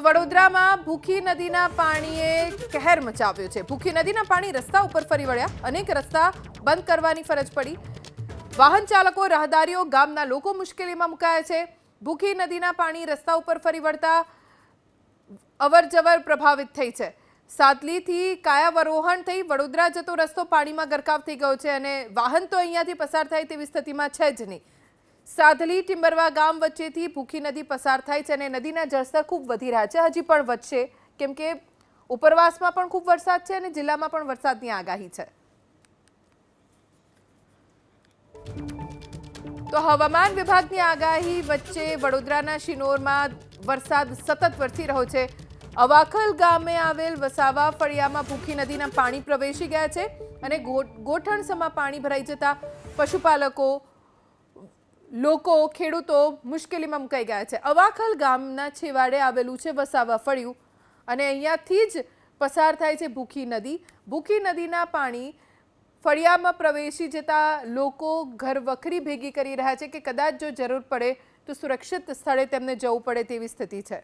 તો વડોદરામાં ભૂખી નદીના પાણીએ કહેર મચાવ્યો છે. ભૂખી નદીના પાણી રસ્તા ઉપર ફરી વળ્યા. અનેક રસ્તા બંધ કરવાની ફરજ પડી. વાહન ચાલકો, રાહદારીઓ ગામના લોકો મુશ્કેલીમાં મુકાયા છે. ભૂખી નદીના પાણી રસ્તા ઉપર ફરી વળતા અવરજવર પ્રભાવિત થઈ છે. સાતલીથી કાયાવરોહણ થઈ વડોદરા જતો રસ્તો પાણીમાં ગરકાવ થઈ ગયો છે અને વાહન તો અહીંયાથી પસાર થાય તેવી સ્થિતિમાં છે જ નહીં. સાધલી ટિમ્બરવા ગામ વચ્ચેથી ભૂખી નદી પસાર થાય છે અને નદીના જળસ્તર ખૂબ વધી રહ્યા છે. હજી પણ વધશે, કેમ કે ઉપરવાસમાં પણ ખૂબ વરસાદ છે અને જિલ્લામાં પણ વરસાદની આગાહી છે. તો હવામાન વિભાગની આગાહી વચ્ચે વડોદરાના શિનોરમાં વરસાદ સતત વરસી રહ્યો છે. અવાખલ ગામે આવેલ વસાવા ફળિયામાં ભૂખી નદીના પાણી પ્રવેશી ગયા છે અને ગોઠણસમાં પાણી ભરાઈ જતા પશુપાલકો લોકો ખેડૂતો મુશ્કેલીમાં મુકાઈ ગયા છે. અવાખલ ગામના છેવાડે આવેલું છે વસાવા ફળિયું અને અહીંયાથી જ પસાર થાય છે ભૂખી નદી. ભૂખી નદીના પાણી ફળિયામાં પ્રવેશી જતા લોકો ઘર વખરી ભેગી કરી રહ્યા છે કે કદાચ જો જરૂર પડે તો સુરક્ષિત સ્થળે તેમને જવું પડે તેવી સ્થિતિ છે.